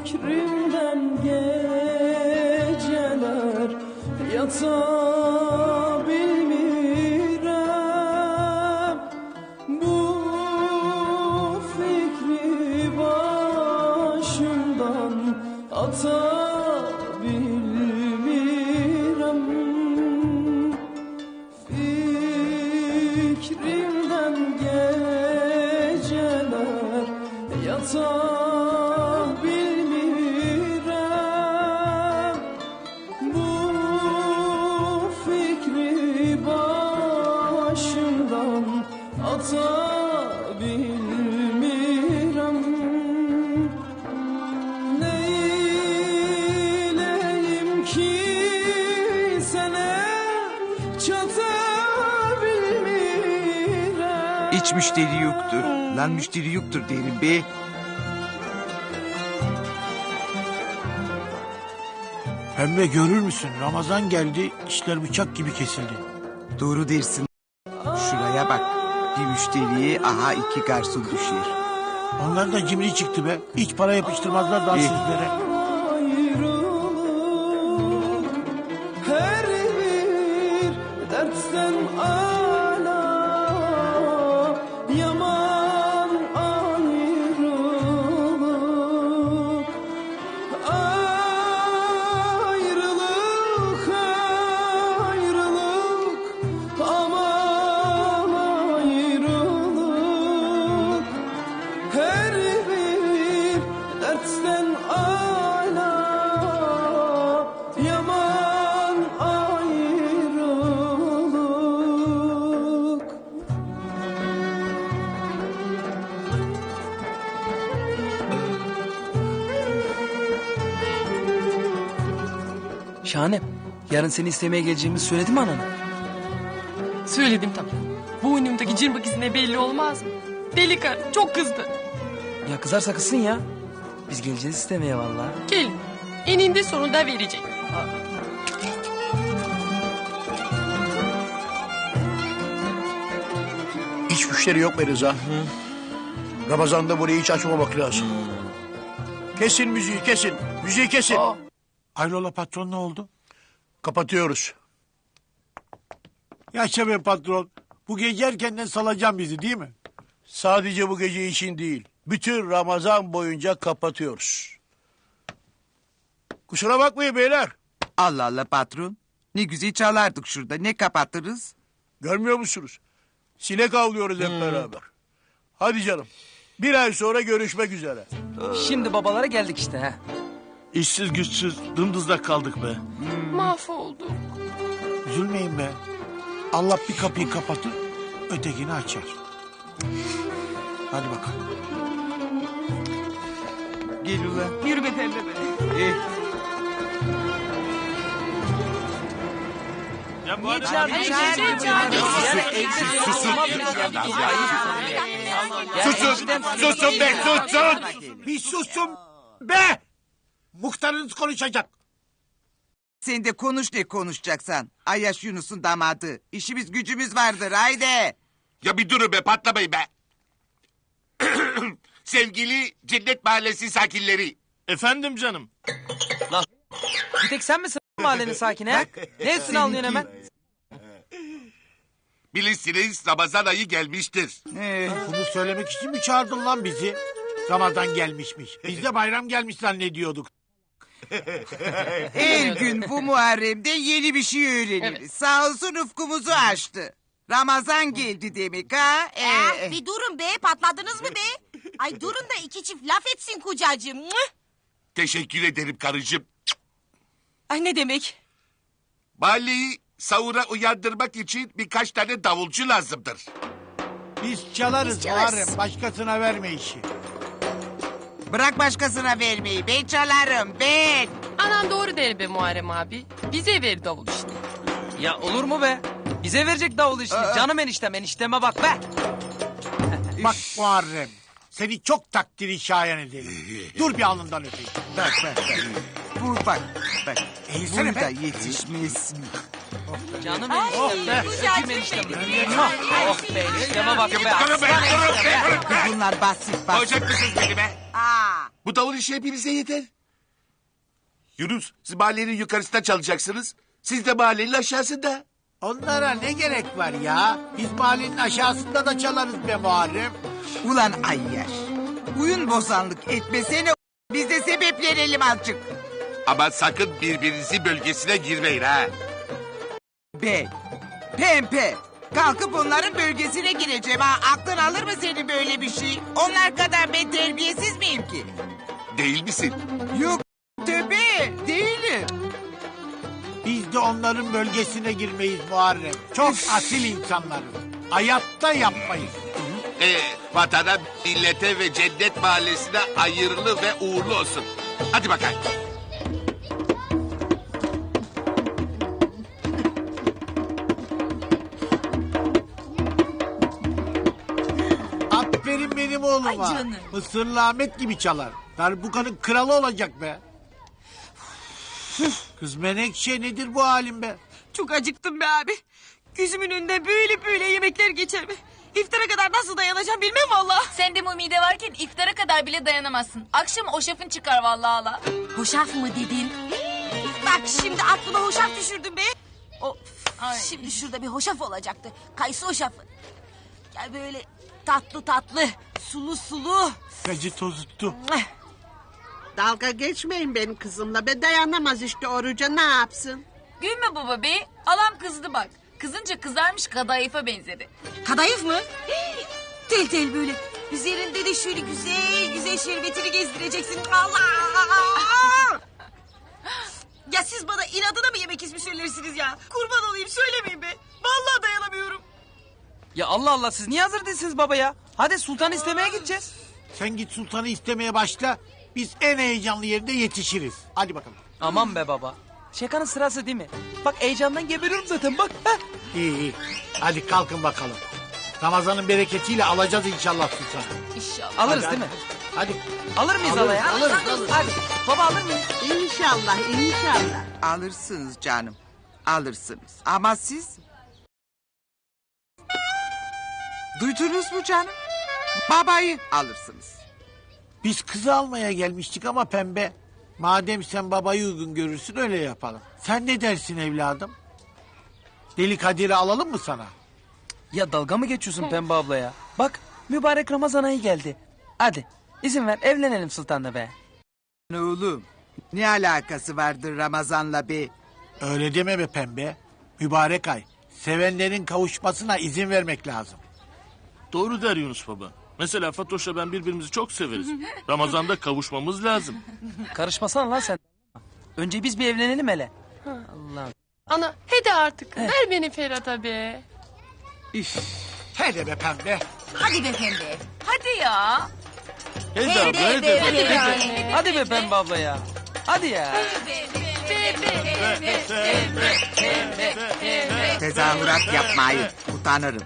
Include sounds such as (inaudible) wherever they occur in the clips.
Fikrimden geceler yatabilmirem Bu fikri başımdan atabilmirem Hiç müşteri yoktur. Lan müşteri yoktur derim be. Pembe görür müsün? Ramazan geldi, işler bıçak gibi kesildi. Doğru dersin. Şuraya bak. Bir müşteriye aha iki garson düşer. Onlar da cimri çıktı be. Hiç para yapıştırmazlar daha dertten ala yaman ayrılık Şahanem, yarın seni istemeye geleceğimizi söyledim mi anana? Söyledim tabii. Bu önümdeki cımbak izine belli olmaz mı? Deli karı çok kızdı. Ya kızarsa kızsın ya. Biz geleceğiz istemeye vallahi. Gelin. Eninde sonunda verecek. Hiç müşteri yok be Rıza. Ramazan'da burayı hiç açmamak lazım. Kesin müziği kesin. Müziği kesin. Hayrola patron ne oldu? Kapatıyoruz. Yaşa be patron. Bu gece erkenden salacağım bizi değil mi? Sadece bu gece için değil. Bütün Ramazan boyunca kapatıyoruz. Kusura bakmayın beyler. Allah Allah patron. Ne güzel çalardık şurada. Ne kapatırız? Görmüyor musunuz? Sinek avlıyoruz hep beraber. Hadi canım. Bir ay sonra görüşmek üzere. Şimdi babalara geldik işte ha. İşsiz güçsüz dımdızlak kaldık be. Mahvolduk. Üzülmeyin be. Allah bir kapıyı kapatır, ötekini açar. Hadi bakalım. Gel ulan. Yürü be pembe be. Eh, Susun, susun be, susun. Bir susun be. Muhtarınız konuşacak. sen de konuş ne konuşacaksan. Ayaş Yunus'un damadı. İşimiz gücümüz vardır haydi. Ya bir durun be patlamayın be. Sevgili Cennet Mahallesi sakinleri. Efendim canım. Bir tek sen misin (laughs) mahallenin sakini ha? Ne (laughs) üstüne alıyorsun hemen? (laughs) Bilirsiniz Ramazan ayı gelmiştir. Eh, Bunu söylemek için mi çağırdın lan bizi? Ramazan gelmişmiş. Biz de bayram gelmiş zannediyorduk. her gün bu Muharrem'de yeni bir şey öğreniriz. Sağ olsun ufkumuzu açtı. Ramazan geldi demek ha? Ya, Eh, bir durun be patladınız mı be? Ay durun da iki çift laf etsin kocacığım. Teşekkür ederim karıcığım. Ay ne demek? Mahalleyi sahura uyandırmak için birkaç tane davulcu lazımdır. Biz çalarız Biz çalarız. Muharrem. Başkasına verme işi. bırak başkasına vermeyi. Ben çalarım ben. Anan doğru der be Muharrem abi. Bize ver davul işte. Ya olur mu be? Bize verecek davul işini. Canım eniştem enişteme bak be. (laughs) Bak Muharrem. Seni çok takdiri şayan ederim. (laughs) Dur bir alnından öpeyim. Ver ver ver. vur bak. Bak. Eğilsene Vur be. yetişmesin. Canım Ay, eniştem be. Öpeyim eniştem. benim. Oh be enişteme bak be. Durun be, Aslan durun eniştem be. be. Kız bunlar basit basit. Kovacak mısınız beni be? Aa, Bu davul işi hepinize yeter. Yunus siz mahallenin yukarısında çalacaksınız. Siz de mahallenin aşağısında. Onlara ne gerek var ya? Biz mahallenin aşağısında da çalarız be Muharrem. Ulan ayyer. Uyun bozanlık etmesene. Biz de sebep verelim azıcık. Ama sakın birbirinizin bölgesine girmeyin ha. Ben. Pempe. Kalkıp onların bölgesine gireceğim ha. Aklın alır mı senin böyle bir şey? Onlar kadar ben terbiyesiz miyim ki? Değil misin? Yok tövbe değilim. Biz de onların bölgesine girmeyiz Muharrem. Çok asil insanlarız. Hayatta yapmayız. Ee, vatana, millete ve cennet mahallesine hayırlı ve uğurlu olsun. Hadi bakalım. Aferin benim oğluma. Ay canım. Mısırlı Ahmet gibi çalar. Darbuka'nın kralı olacak be. Kız Menekşe nedir bu halin be? Çok acıktım be abi. Gözümün önünde böyle böyle yemekler geçer mi? İftara kadar nasıl dayanacağım bilmem valla. Sen de bu mide varken iftara kadar bile dayanamazsın. Akşam o şafın çıkar vallahi hala. hoşaf mı dedin? Bak şimdi aklıma hoşaf düşürdün be. O, şimdi şurada bir hoşaf olacaktı. Kayısı hoşafı. Gel böyle tatlı tatlı, sulu sulu. Gacı tozuttu. Dalga geçmeyin benim kızımla. Ben dayanamaz işte oruca ne yapsın? Gülme baba be. Alam kızdı bak. Kızınca kızarmış kadayıfa benzedi. Kadayıf mı? Tel tel böyle. Üzerinde de şöyle güzel güzel şerbetini gezdireceksin. Allah! Ya siz bana inadına mı yemek ismi söylersiniz ya? Kurban olayım söylemeyin be. Vallahi dayanamıyorum. Ya Allah Allah siz niye hazır değilsiniz baba ya? Hadi sultan istemeye gideceğiz. Sen git sultanı istemeye başla. Biz en heyecanlı yerinde yetişiriz. Hadi bakalım. Aman be baba. Şakanın sırası değil mi? Bak heyecandan geberiyorum zaten bak. Heh. İyi iyi. Hadi kalkın bakalım. Ramazanın bereketiyle alacağız inşallah sultanı. İnşallah. Alırız Hadi, değil mi? Hadi. Alır mıyız Alırız, hala ya? alırız, alırız. Hadi. Baba alır mıyız? İnşallah inşallah. Alırsınız canım. Alırsınız. Ama siz... Duydunuz mu canım? Babayı alırsınız. Biz kızı almaya gelmiştik ama pembe. Madem sen babayı uygun görürsün öyle yapalım. Sen ne dersin evladım? Deli Kadir'i alalım mı sana? Ya dalga mı geçiyorsun Pembe abla ya? Bak mübarek Ramazan ayı geldi. Hadi izin ver evlenelim sultanla be. Oğlum ne alakası vardır Ramazan'la be? Öyle deme be pembe. Mübarek ay. Sevenlerin kavuşmasına izin vermek lazım. Doğru der Yunus baba. Mesela Fatoş'la ben birbirimizi çok severiz. Ramazan'da kavuşmamız lazım. Karışmasana lan sen. Önce biz bir evlenelim hele. Allah'ım. Ana hadi artık. Ver beni Ferhat'a be. Hele be pembe. Hadi be pembe. Hadi ya. Hadi abla hadi. Hadi be anne. Hadi be Pembe abla ya. Hadi ya. Tezahürat yapmayın. Utanırım.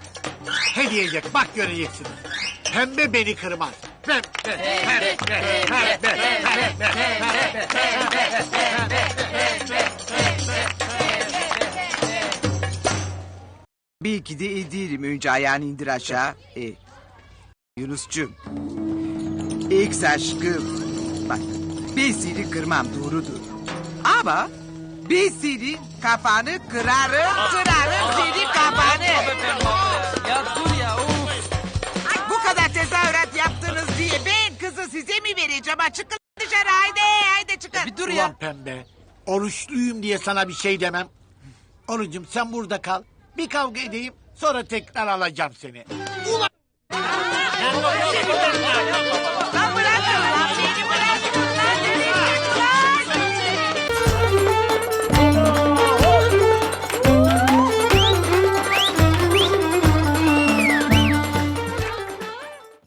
Hediyecek bak göreceksiniz. Pembe beni kırmaz. Pembe, pembe, pembe, pembe, pembe. Belki de ediyorum. Önce ayağını indir aşağı. E. Yunus'cum. Ex aşkım. Bak ben seni kırmam doğrudur. Ama ben senin kafanı kırarım kırarım oruçluyum diye sana bir şey demem. Orucum sen burada kal. Bir kavga edeyim sonra tekrar alacağım seni. Ulan! (laughs)